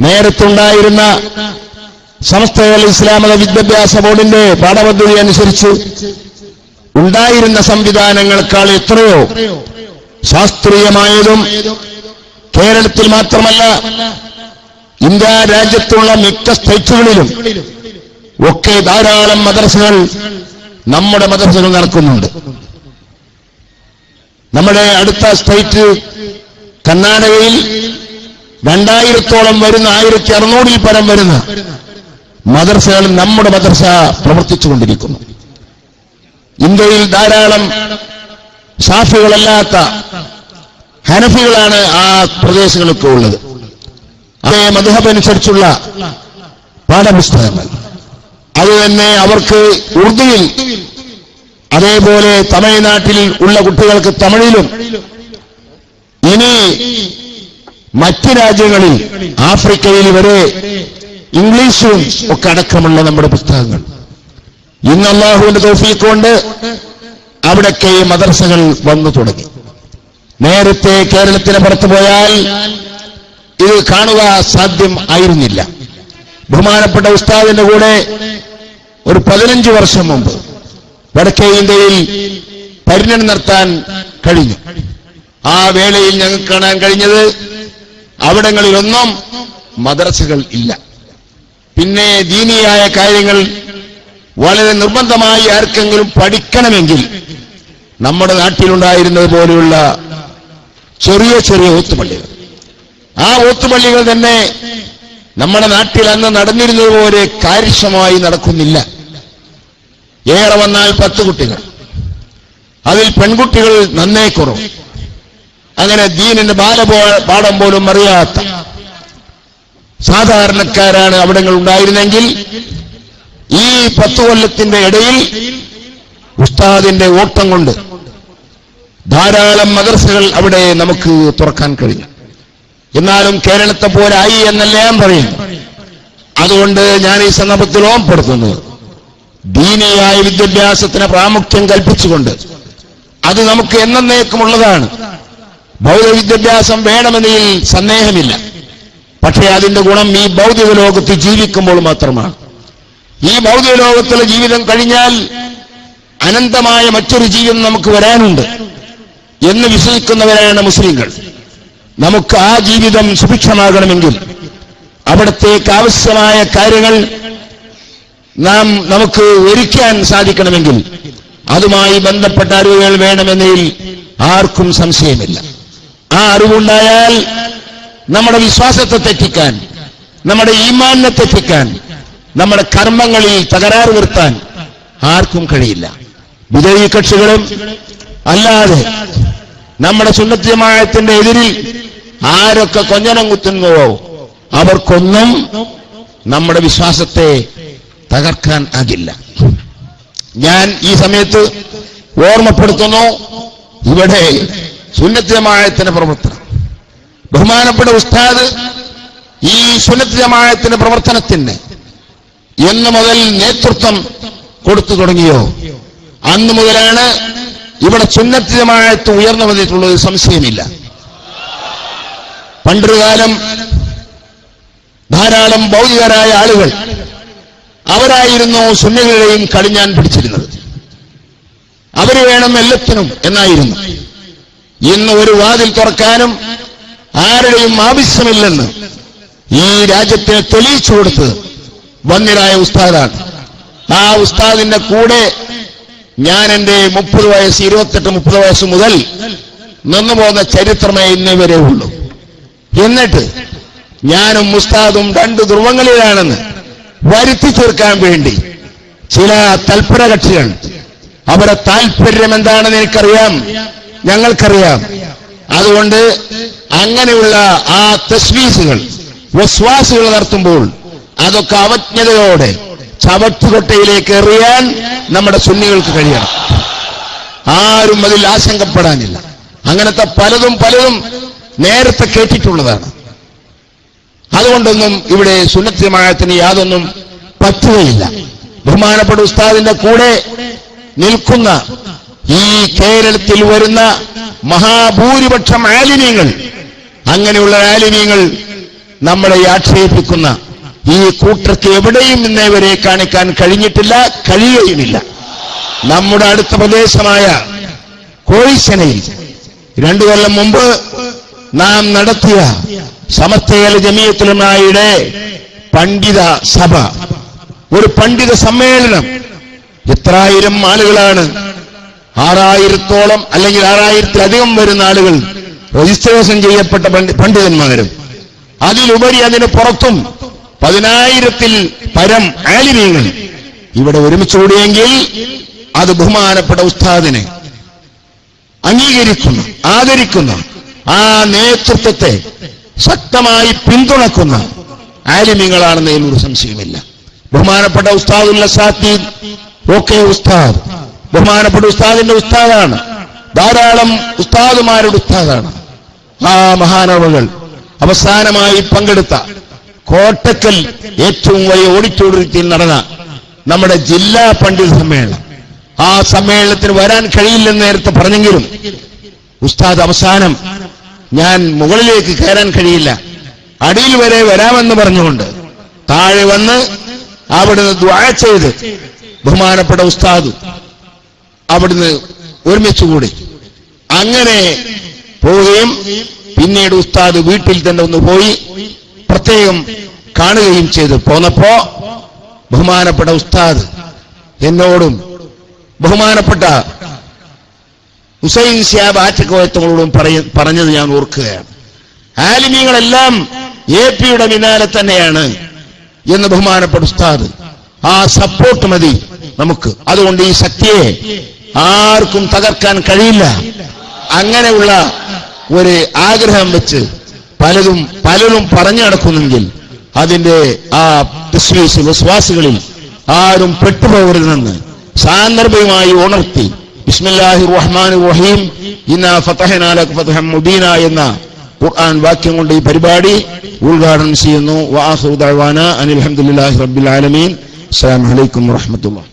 നേരത്തുണ്ടായിരുന്ന സമസ്തകൾ ഇസ്ലാമത വിദ്യാഭ്യാസ ബോർഡിന്റെ പാഠപദ്ധതി അനുസരിച്ച് ഉണ്ടായിരുന്ന സംവിധാനങ്ങളെക്കാൾ എത്രയോ ശാസ്ത്രീയമായതും കേരളത്തിൽ മാത്രമല്ല ഇന്ത്യ രാജ്യത്തുള്ള മിക്ക സ്റ്റേറ്റുകളിലും ഒക്കെ ധാരാളം മദ്രസകൾ നമ്മുടെ മദ്രസകൾ നടക്കുന്നുണ്ട്. നമ്മുടെ അടുത്ത സ്റ്റേറ്റ് കർണാടകയിൽ രണ്ടായിരത്തോളം വരുന്ന ആയിരത്തി അറുന്നൂറിൽ പരം വരുന്ന മദർസകൾ നമ്മുടെ മദർസ പ്രവർത്തിച്ചുകൊണ്ടിരിക്കുന്നു. ഇന്ത്യയിൽ ധാരാളം ഷാഫികളല്ലാത്ത ഹനഫികളാണ് ആ പ്രദേശങ്ങളൊക്കെ ഉള്ളത്. അതേ മധുഹബനുസരിച്ചുള്ള പാഠപുസ്തകങ്ങൾ. അത് തന്നെ അവർക്ക് ഉറുദുവിൽ അതേപോലെ തമിഴ്നാട്ടിൽ ഉള്ള കുട്ടികൾക്ക് തമിഴിലും ഇനി മറ്റ് രാജ്യങ്ങളിൽ ആഫ്രിക്കയിൽ വരെ ഇംഗ്ലീഷും ഒക്കെ അടക്കമുള്ള നമ്മുടെ പുസ്തകങ്ങൾ. ഇന്ന് അള്ളാഹുവിന്റെ തോഫീക്ക് കൊണ്ട് അവിടൊക്കെ ഈ മദർസകൾ വന്നു തുടങ്ങി. നേരത്തെ കേരളത്തിന് പുറത്തു പോയാൽ ഇത് കാണുക സാധ്യം ആയിരുന്നില്ല. ബഹുമാനപ്പെട്ട ഉസ്താദിന്റെ കൂടെ ഒരു പതിനഞ്ച് വർഷം മുമ്പ് വടക്കേ ഇന്ത്യയിൽ പര്യടനം നടത്താൻ കഴിഞ്ഞു. ആ വേളയിൽ ഞങ്ങൾക്ക് കാണാൻ കഴിഞ്ഞത് അവിടങ്ങളിലൊന്നും മദ്രസകൾ ഇല്ല. പിന്നെ ദീനിയായ കാര്യങ്ങൾ വളരെ നിർബന്ധമായി ആർക്കെങ്കിലും പഠിക്കണമെങ്കിൽ നമ്മുടെ നാട്ടിലുണ്ടായിരുന്നത് പോലെയുള്ള ചെറിയ ചെറിയ ഓത്തുപള്ളികൾ. ആ ഓത്തുപള്ളികൾ തന്നെ നമ്മുടെ നാട്ടിൽ അന്ന് നടന്നിരുന്നതുപോലെ കാര്യക്ഷമമായി നടക്കുന്നില്ല. ഏറെ വന്നാൽ പത്ത് കുട്ടികൾ. അതിൽ പെൺകുട്ടികൾ നന്നേ കുറവ്. അങ്ങനെ ദീനിന്റെ ബാലപോ പാഠം പോലും അറിയാത്ത സാധാരണക്കാരാണ് അവിടങ്ങൾ ഉണ്ടായിരുന്നെങ്കിൽ ഈ പത്ത് കൊല്ലത്തിന്റെ ഇടയിൽ ഉസ്താദിന്റെ ഓട്ടം കൊണ്ട് ധാരാളം മദർസകൾ അവിടെ നമുക്ക് തുറക്കാൻ കഴിഞ്ഞു. എന്നാലും കേരളത്തെ പോലെ ആയി എന്നല്ല ഞാൻ പറയുന്നു അതുകൊണ്ട് ഞാൻ ഈ സന്ദർഭത്തിൽ ഓർപ്പെടുത്തുന്നത് ദീനിയായ വിദ്യാഭ്യാസത്തിന് പ്രാമുഖ്യം കൽപ്പിച്ചുകൊണ്ട് അത് നമുക്ക് എന്നേക്കുമുള്ളതാണ് ഭൗതിക വിദ്യാഭ്യാസം വേണമെന്നതിൽ സന്ദേഹമില്ല. പക്ഷേ അതിന്റെ ഗുണം ഈ ഭൗതിക ലോകത്ത് ജീവിക്കുമ്പോൾ മാത്രമാണ്. ഈ ഭൗതിക ലോകത്തിലെ ജീവിതം കഴിഞ്ഞാൽ അനന്തമായ മറ്റൊരു ജീവിതം നമുക്ക് വരാനുണ്ട് എന്ന് വിശ്വസിക്കുന്നവരാണ് മുസ്ലിങ്ങൾ. നമുക്ക് ആ ജീവിതം സുഭിക്ഷമാകണമെങ്കിൽ അവിടത്തേക്ക് ആവശ്യമായ കാര്യങ്ങൾ നാം നമുക്ക് ഒരുക്കാൻ സാധിക്കണമെങ്കിൽ അതുമായി ബന്ധപ്പെട്ട അറിവുകൾ വേണമെന്നതിൽ ആർക്കും സംശയമില്ല. ആ അറിവുണ്ടായാൽ നമ്മുടെ വിശ്വാസത്തെ തെറ്റിക്കാൻ നമ്മുടെ ഈമാനെ തെറ്റിക്കാൻ നമ്മുടെ കർമ്മങ്ങളിൽ തകരാറ് വരുത്താൻ ആർക്കും കഴിയില്ല. വിജയി കക്ഷികളും അല്ലാതെ നമ്മുടെ സുന്നത്യമായത്തിന്റെ എതിരിൽ ആരൊക്കെ കൊഞ്ഞനം കുത്തുന്നുവോ അവർക്കൊന്നും നമ്മുടെ വിശ്വാസത്തെ തകർക്കാൻ ആകില്ല. ഞാൻ ഈ സമയത്ത് ഓർമ്മപ്പെടുത്തുന്നു ഇവിടെ സുന്നത്യമായത്തിന്റെ പ്രവർത്തനം. ബഹുമാനപ്പെട്ട ഉസ്താദ് ഈ സുന്നത്യമായത്തിന്റെ പ്രവർത്തനത്തിന് എന്ന് മുതൽ നേതൃത്വം കൊടുത്തു തുടങ്ങിയോ? അന്ന് മുതലാണ് ഇവിടെ സുന്നത്യമായത്ത് ഉയർന്നു വന്നിട്ടുള്ളത് സംശയമില്ല. പണ്ടൊരു കാലം ധാരാളം ഭൗതികരായ ആളുകൾ അവരായിരുന്നു സുന്നികളെയും കളിഞ്ഞാൻ പിടിച്ചിരുന്നത്. അവർ വേണം എല്ലാത്തിനും എന്നായിരുന്നു. ഇന്ന് ഒരു വാതിൽ തുറക്കാനും ആരുടെയും ആവശ്യമില്ലെന്ന് ഈ രാജ്യത്തെ തെളിയിച്ചു കൊടുത്തത് വന്നിരായ ഉസ്താദാണ്. ആ ഉസ്താദിന്റെ കൂടെ ഞാൻ എന്റെ മുപ്പത് വയസ്സ് ഇരുപത്തെട്ട് മുപ്പത് വയസ്സ് മുതൽ നിന്നു പോകുന്ന ചരിത്രമേ ഇന്നേ വരെ ഉള്ളൂ. എന്നിട്ട് ഞാനും ഉസ്താദും രണ്ട് ധ്രുവങ്ങളിലാണെന്ന് വരുത്തി തീർക്കാൻ വേണ്ടി ചില തൽപര കക്ഷികൾ അവരെ താല്പര്യം എന്താണെന്ന് എനിക്കറിയാം. ഞങ്ങൾക്കറിയാം. അതുകൊണ്ട് അങ്ങനെയുള്ള ആ തസ്വീസുകൾ വസ്വാസുകൾ നടത്തുമ്പോൾ അതൊക്കെ അവജ്ഞതയോടെ ചവറ്റുകൊട്ടയിലേക്ക് എറിയാൻ നമ്മുടെ സുന്നികൾക്ക് കഴിയണം. ആരും അതിൽ ആശങ്കപ്പെടാനില്ല. അങ്ങനത്തെ പലതും പലതും നേരത്തെ കേട്ടിട്ടുള്ളതാണ്. അതുകൊണ്ടൊന്നും ഇവിടെ സുന്നത്തിമായത്തിന് യാതൊന്നും പറ്റുകയില്ല. ബഹുമാനപ്പെട്ട ഉസ്താദിന്റെ കൂടെ നിൽക്കുന്ന ഈ കേരളത്തിൽ വരുന്ന മഹാഭൂരിപക്ഷം ആലിന്യങ്ങൾ അങ്ങനെയുള്ള ആലിന്യങ്ങൾ നമ്മളെ ആക്ഷേപിക്കുന്ന ഈ കൂട്ടർക്ക് എവിടെയും ഇന്നേവരെ കാണിക്കാൻ കഴിഞ്ഞിട്ടില്ല കഴിയുകയുമില്ല. നമ്മുടെ അടുത്ത പ്രദേശമായ കോഴിശനയിൽ രണ്ടു കൊല്ലം മുമ്പ് നാം നടത്തിയ സമസ്തകല ജമീയത്തിലുമായിടെ പണ്ഡിത സഭ. ഒരു പണ്ഡിത സമ്മേളനം. എത്രായിരം ആളുകളാണ് ആറായിരത്തോളം അല്ലെങ്കിൽ ആറായിരത്തിലധികം വരുന്ന ആളുകൾ രജിസ്ട്രേഷൻ ചെയ്യപ്പെട്ട പണ്ഡി- പണ്ഡിതന്മാരും. അതിലുപരി അതിന് പുറത്തും പതിനായിരത്തിൽ പരം ആലിമീങ്ങൾ ഇവിടെ ഒരുമിച്ചുകൂടിയെങ്കിൽ അത് ബഹുമാനപ്പെട്ട ഉസ്താദിനെ അംഗീകരിക്കുന്ന ആദരിക്കുന്ന ആ നേതൃത്വത്തെ ശക്തമായി പിന്തുണക്കുന്ന ആലിമീങ്ങളാണെന്ന് ഒരു സംശയമില്ല ബഹുമാനപ്പെട്ട ഉസ്താദുല്ല സാത്തി ഓക്കെ ഉസ്താദ്. ബഹുമാനപ്പെട്ട ഉസ്താദിന്റെ ഉസ്താദാണ്. ധാരാളം ഉസ്താദുമാരുടെ ഉസ്താദാണ്. ആ മഹാനവകൾ അവസാനമായി പങ്കെടുത്ത കോട്ടക്കൽ ഏറ്റവും വലിയ ഓഡിറ്റോറിയത്തിൽ നടന്ന നമ്മുടെ ജില്ലാ പണ്ഡിത സമ്മേളനം. ആ സമ്മേളനത്തിന് വരാൻ കഴിയില്ലെന്ന് നേരത്തെ പറഞ്ഞെങ്കിലും ഉസ്താദ് അവസാനം ഞാൻ മുകളിലേക്ക് കയറാൻ കഴിയില്ല. അടിയിൽ വരെ വരാമെന്ന് പറഞ്ഞുകൊണ്ട് താഴെ വന്ന് അവിടുന്ന് ദ്വാ ചെയ്ത് ബഹുമാനപ്പെട്ട ഉസ്താദ് അവിടുന്ന് ഒരുമിച്ചുകൂടി. അങ്ങനെ പോവുകയും പിന്നീട് ഉസ്താദ് വീട്ടിൽ തന്നെ ഒന്ന് പോയി പ്രത്യേകം കാണുകയും ചെയ്തു. പോന്നപ്പോ ബഹുമാനപ്പെട്ട ഉസ്താദ് എന്നോടും ബഹുമാനപ്പെട്ട ഹുസൈൻ ഷ്യാബ് ആറ്റക്കോയത്തങ്ങളോടും പറഞ്ഞത് ഞാൻ ഓർക്കുകയാണ്. ആലിമീങ്ങളെല്ലാം എ പിയുടെ പിന്നാലെ തന്നെയാണ് എന്ന് ബഹുമാനപ്പെട്ട ഉസ്താദ് ആ സപ്പോർട്ട് മതി നമുക്ക്. അതുകൊണ്ട് ഈ ശക്തിയെ ആർക്കും തകർക്കാൻ കഴിയില്ല. അങ്ങനെയുള്ള ഒരു ആഗ്രഹം വെച്ച് പലതും പലരും പറഞ്ഞു നടക്കുന്നെങ്കിൽ അതിന്റെ ആ വിശ്വാസ വിശ്വാസികളിൽ ആരും പെട്ടുപോകരുതെന്ന് സാന്ദർഭികമായി ഉണർത്തി ബിസ്മില്ലാഹി റഹ്മാൻ റഹീം ഇന്ന ഫതഹനാലക് ഫതഹം മുബീന എന്ന ഖുർആൻ വാക്യം കൊണ്ട് ഈ പരിപാടി ഉദ്ഘാടനം ചെയ്യുന്നു. വാഹു ദഅവാന അനിൽ ഹംദുലില്ലാഹി റബ്ബിൽ ആലമീൻ. അസ്സലാമു അലൈക്കും വറഹ്മത്തുള്ളാഹി